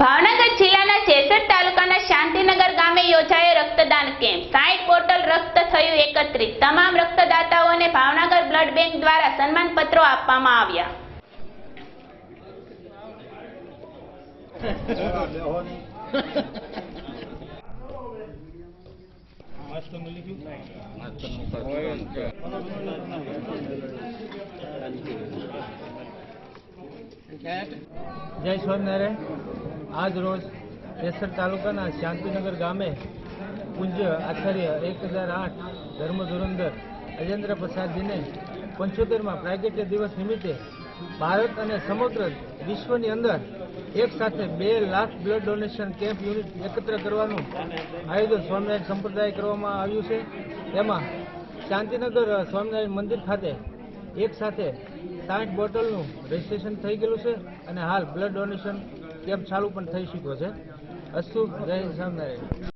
ભાવનગર જિલ્લાના જેસર તાલુકાના શાંતિનગર ગામે યોજાયો રક્તદાન કેમ્પ. સાઈઠ બોટલ રક્ત થયું એકત્રિત તમામ રક્તદાતાઓને ભાવનગર બ્લડ બેંક દ્વારા સન્માનપત્રો આપવામાં આવ્યા. જય સ્વામિનારાયણ. આજ રોજ કેસર તાલુકાના શાંતિનગર ગામે પૂજ્ય આચાર્ય એક હજાર આઠ ધર્મ ધુરંધર અજેન્દ્ર પ્રસાદજીને પંચોતેરમાં પ્રાગટ્ય દિવસ નિમિત્તે ભારત અને સમગ્ર વિશ્વની અંદર એક સાથે બે lakh blood donation camp unit એકત્ર કરવાનું આયોજન સ્વામિનારાયણ સંપ્રદાય કરવામાં આવ્યું છે. તેમાં શાંતિનગર સ્વામિનારાયણ મંદિર ખાતે એક સાથે સાઠ બોટલનું રજીસ્ટ્રેશન થઈ ગયેલું છે અને હાલ બ્લડ ડોનેશન કેમ્પ ચાલુ પણ થઈ શક્યો છે. અસ્તુ જય સ્વામિનારાયણ.